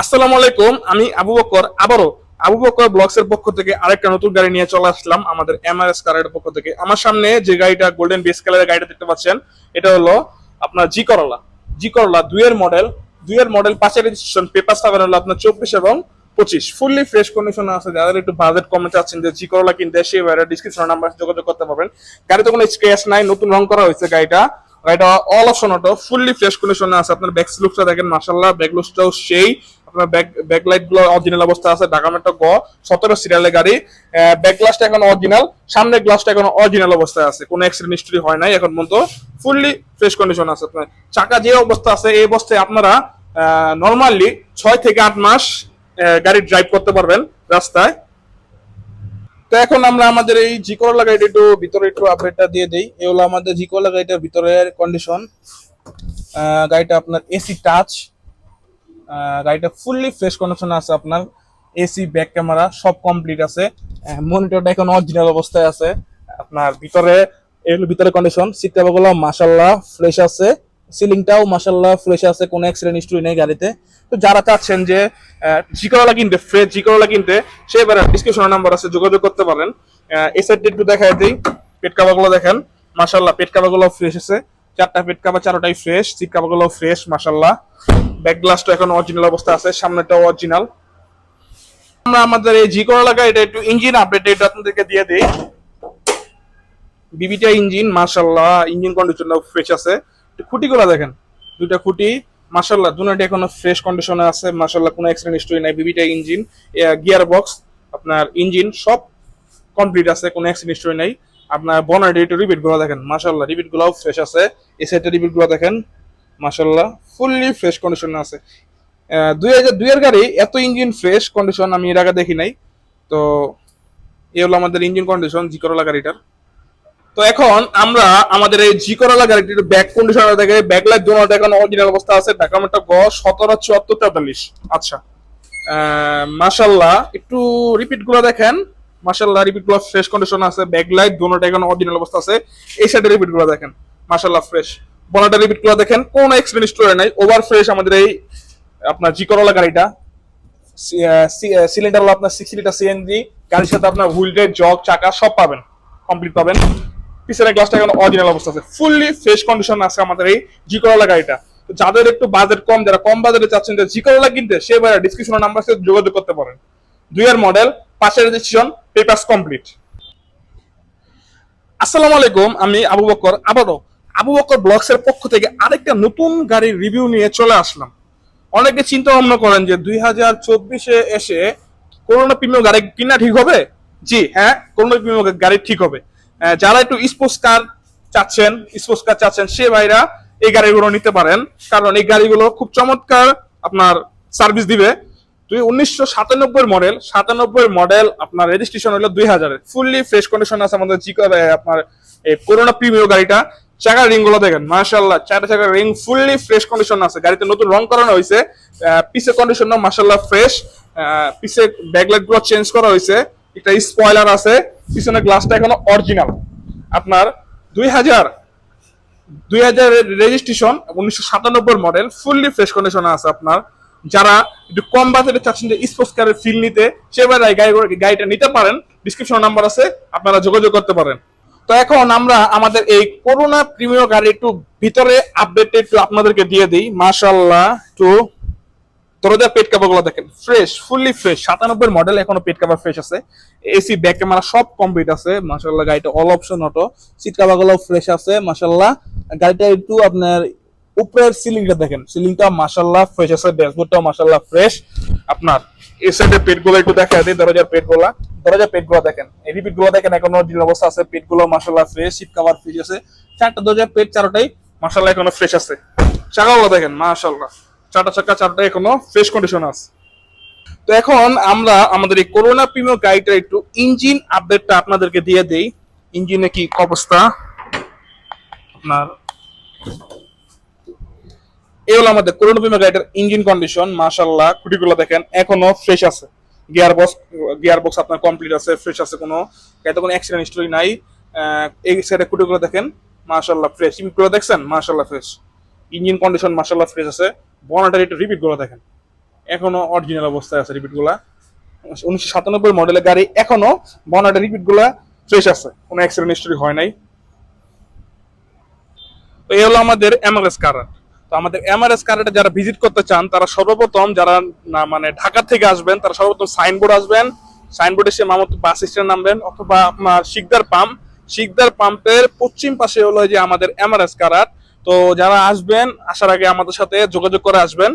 আসসালামু আলাইকুম, আমি আবু বকর। আবারও আবু বকর ব্লগস এর পক্ষ থেকে আরেকটা নতুন গাড়ি নিয়ে চলে আসলাম আমাদের এম আর এমআরএস কারের পক্ষ থেকে। আমার সামনে যে গাড়িটা গোল্ডেন বেস কালারের গাড়িটা দেখতে পাচ্ছেন, এটা হলো আপনার জি করলা জি করলা দুইয়ের মডেল দুইয়ের মডেল পাঁচের রেজিস্ট্রেশন পেপার পাবেন হলো আপনার চব্বিশ এবং পঁচিশ। ফুললি ফ্রেশ কন্ডিশন আছে, যাদের একটু বাজেট কমে চাচ্ছেন যে জি করলা কিনতে সে ডিসক্রিপশন নাম্বার যোগাযোগ করতে পারবেন। গাড়িতে কোনো স্ক্র্যাচ নাই, নতুন রং করা হয়েছে গাড়িটা। গাড়িটা all option auto fully fresh কন্ডিশনে আছে, আপনার ব্যাক লুকটা দেখেন মাশাল্লাহ ব্যাক লুকটাও সেই। আপনার ব্যাক ব্যাক লাইটগুলো অরিজিনাল অবস্থা আছে, ঢাকা মেট্রো গ, সতেরো সিরিয়ালের গাড়ি। ব্যাক গ্লাসটা এখন অরিজিনাল সামনের গ্লাসটা এখন অরিজিনাল অবস্থায় আছে। কোনো অ্যাক্সিডেন্ট হিস্ট্রি হয় নাই, এখন পর্যন্ত ফুললি ফ্রেশ কন্ডিশন আছে। আপনার চাকা যে অবস্থা আছে, এই অবস্থায় আপনারা নর্মালি ছয় থেকে আট মাস গাড়ি ড্রাইভ করতে পারবেন রাস্তায়। তো এখন আমরা আমাদের এই জিকোলা গাড়িটা একটু ভিতরে একটু আপডেটটা দিয়ে দেই। এই হলো আমাদের জিকোলা গাড়িটার ভিতরের কন্ডিশন গাড়িটা আপনার এসি টাচ গাড়িটা ফুললি ফ্রেশ কন্ডিশন আছে আপনার। এসি ব্যাক ক্যামেরা সব কমপ্লিট আছে। মনিটরটা এখন অরিজিনাল অবস্থায় আছে। আপনার ভিতরে, এর ভিতরে কন্ডিশন সিট কাভারগুলো মাশাল্লাহ ফ্রেশ আছে। সিলিংটাও মাশাল্লাহ ফ্রেশ আছে, কোনো অ্যাক্সিডেন্ট হিস্ট্রি নেই গাড়িতে। তো যারা চাচ্ছেন যে জিকোলা কিনতে ফ্রেশ জিকোলা কিনতে, সে এবার ডিসক্রিপশন নাম্বার আছে, যোগাযোগ করতে পারেন। সাইডটা একটু দেখায় দিই। পেট কাভারগুলো দেখেন। মাশাল্লাহ পেট কাভারগুলো ফ্রেশ আছে। চারটা পেট কাভার চারোটাই ফ্রেশ সিট কাভারগুলো ফ্রেশ মাশাল্লাহ ব্যাক গ্লাসটা এখন অরিজিনাল অবস্থা আছে সামনেটাও অরিজিনাল আমরা আমাদের এই জি করলা এটা একটু ইঞ্জিন আপডেট এটা আপনাদেরকে দিয়ে দিই। বিবিটা ইঞ্জিন মাশাল্লাহ ইঞ্জিন কন্ডিশনটাও ফ্রেশ আছে। খুঁটিগুলো দেখেন। দুইটা খুঁটি মাশাল্লাহ দুটো এখনও ফ্রেশ কন্ডিশনে আছে মাশাল্লাহ কোনো অ্যাক্সিডেন্ট হিস্টরি নাই। বিবিটা ইঞ্জিন গিয়ার বক্স আপনার ইঞ্জিন সব কমপ্লিট আছে, কোনো অ্যাক্সিডেন্ট হিস্টরি নাই। আপনার বনার ডেট রিপিটগুলো দেখেন মাশাল্লাহ রিপিট গুলাও ফ্রেশ আছে। এই সাইডের রিপিটগুলো দেখেন মাশাল্লাহ ফুললি ফ্রেশ কন্ডিশনে আছে। দুই হাজার দুইয়ের গাড়ি এত ইঞ্জিন ফ্রেশ কন্ডিশন আমি এর আগে দেখি নাই। তো এই হলো আমাদের ইঞ্জিন কন্ডিশন জি করলা গাড়িটার। তো এখন আমরা আমাদের এই জি করলা গাড়িটির ব্যাক কন্ডিশন দেখে ব্যাক লাইট দোনো দেখেন অরিজিনাল অবস্থা আছে, ঢাকা মেট্রো গ সতেরো চুয়াত্তর তেতাল্লিশ। আচ্ছা মাশাল্লাহ একটু রিপিটগুলো দেখেন। মাশাল্লাহ রিপিটগুলো ফ্রেশ কন্ডিশন আছে ব্যাক লাইট দোনোটা এখন অরিজিনাল অবস্থা আছে। এই সাইডে রিপিটগুলো দেখেন মাশাল্লাহ ফ্রেশ বনাটা রিপিটগুলো দেখেন, কোন এক্সপিরিয়েন্স স্টোরে নাই ওভার ফ্রেশ আমাদের এই আপনার জি করলা গাড়িটা। সিলিন্ডার হলো আপনার সিক্স লিটার সিএনজি গাড়ির সাথে আপনার হুইল রেট জগ, চাকা, সব পাবেন কমপ্লিট পাবেন। পিছনের গ্লাসটা এখন অরিজিনাল অবস্থা আছে ফুললি ফ্রেশ কন্ডিশন আছে আমাদের এই জি করলা গাড়িটা। তো যাদের একটু বাজেট কম, যারা কম বাজেটে চাচ্ছেন যে জি করলা কিনতে, সে ভাইয়া ডিসক্রিপশন নাম্বার সাথে যোগাযোগ করতে পারেন। দুইয়ের মডেল পাঁচের রেজিস্ট্রেশন পেপারস কমপ্লিট আসসালামু আলাইকুম, আমি আবু বকর। আবারও, আবু বকর ব্লগস এর পক্ষ থেকে আরেকটা নতুন গাড়ির রিভিউ নিয়ে চলে আসলাম। অনেকে চিন্তা ভাবনা করেন যে দুই হাজার চব্বিশে এসে করোনা প্রিমিয়াম গাড়ি কিনা ঠিক হবে? জি হ্যাঁ করোনা প্রিমিয়াম গাড়ি ঠিক হবে। যারা একটু স্পোর্টস কার চাচ্ছেন স্পোর্টস কার চাচ্ছেন, সে ভাইরা এই গাড়িগুলো নিতে পারেন। কারণ এই গাড়িগুলো খুব চমৎকার আপনার সার্ভিস দিবে। তুই উনিশশো সাতানব্বই মডেল সাতানব্বই মডেল আপনার রেজিস্ট্রেশন হলো দুই হাজারের। ফুললি ফ্রেশ কন্ডিশন আছে আমাদের জিকো আপনার এই প্রিমিয়াম গাড়িটা। চাকার রিংগুলো দেখেন মার্শাল্লাহ চাকার রিং ফুললি ফ্রেশ কন্ডিশন আছে। গাড়িতে নতুন রং করানো হয়েছে পিসের মার্শাল্লাহ ফ্রেশ পিসে ব্যাকলাইটগুলো চেঞ্জ করা হয়েছে। একটা স্পয়লার আছে, পিছনের গ্লাসটা এখনও অরিজিনাল আপনার দুই হাজার দুই হাজার রেজিস্ট্রেশন উনিশশো সাতানব্বই মডেল ফুললি ফ্রেশ কন্ডিশনে আছে আপনার। যারা একটু কম বাজেটে চাচ্ছেন যে স্পোর্টস কারের ফিল নিতে সেবারে গাড়ি গাড়িটা নিতে পারেন। ডিসক্রিপশন নাম্বার আছে, আপনারা যোগাযোগ করতে পারেন। তো এখন আমরা আমাদের এই করোনা প্রিমিয়ার গাড়ি একটু ভিতরে আপডেট একটু আপনাদেরকে দিয়ে দিই। মাশাল্লাহ একটু দরজা পেট কাভারগুলো দেখেন ফ্রেশ ফুললি ফ্রেশ সাতানব্বই মডেল এখনও পেট কাভার ফ্রেশ আছে। এসি ব্যাক ক্যামেরা সব কমপ্লিট আছে। মাশাল্লাহ গাড়িটা অল অপশন অটো সিট কাভারগুলো ফ্রেশ আছে মাশাল্লাহ গাড়িটা একটু আপনার উপরের সিলিংটা দেখেন। সিলিংটা মাশাল্লাহ ফ্রেশ আছে ড্যাশবোর্ডটাও মাশাল্লাহ ফ্রেশ আপনার এই সাইডে পেটগুলো একটু দেখা দিই, দরজার পেটগুলা দরজার পেটগুলো দেখেন এই রিপিটগুলো দেখেন, এখনও অরিজিনাল অবস্থা আছে পেটগুলো মাশাল্লাহ ফ্রেশ সিট কাভার ফ্রেশ আছে। চারটা দরজার পেট চারটাই মাশাল্লাহ এখনও ফ্রেশ আছে। চাকাগুলো দেখেন মাশাল্লাহ চারটা চাকা চারটা এখনও ফ্রেশ কন্ডিশন আছে। তো এখন আমরা আমাদের এই করোনা প্রিমিয়ার গাড়িটার একটু ইঞ্জিন আপডেটটা আপনাদেরকে দিয়ে দেই। ইঞ্জিনে কি অবস্থা? আপনার এই হলো আমাদের করোনা প্রিমিয়ার গাড়িটার ইঞ্জিন কন্ডিশন মাশাল্লাহ খুঁটিগুলো দেখেন, এখনও ফ্রেশ আছে। গিয়ার বক্স গিয়ার বক্স আপনার কমপ্লিট আছে, ফ্রেশ আছে কোনো। গাড়িতে কোনো অ্যাক্সিডেন্ট হিস্টোরি নাই। এই সাইডে খুঁটিগুলো দেখেন মাশাল্লাহ ফ্রেশ ইমিগুলো দেখছেন? মাশাল্লাহ ফ্রেশ ইঞ্জিন কন্ডিশন মাশাল্লাহ ফ্রেশ আছে। বনাটার একটু রিপিটগুলো দেখেন। এখনও অরিজিনাল অবস্থায় আছে রিপিটগুলা উনিশশো সাতানব্বই মডেলের গাড়ি এখনও বনাটা রিপিটগুলা ফ্রেশ আছে। কোনো অ্যাক্সিডেন্ট হিস্টরি হয় নাই। তো এই হলো আমাদের এমআরএস কারার তো আমাদের এমআরএস কারারটা যারা ভিজিট করতে চান, তারা সর্বপ্রথম যারা না মানে ঢাকা থেকে আসবেন, তারা সর্বপ্রথম সাইনবোর্ড আসবেন। সাইনবোর্ডে সে মামত বাস স্ট্যান্ড নামবেন অথবা শিকদার পাম্প। শিকদার পাম্পের পশ্চিম পাশে হলো যে আমাদের এমআরএস কারাট তো যারা আসবেন, আসার আগে আমাদের সাথে যোগাযোগ করে আসবেন।